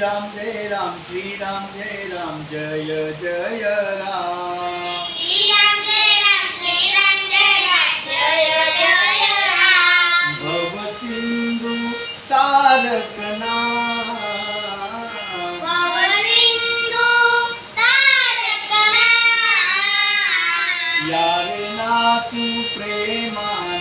राम जय राम श्री राम जय राम जय जय राम। श्री राम जय राम श्री राम जय राम जय जय राम। भव सिंधु तारकना यार ना तू प्रेमा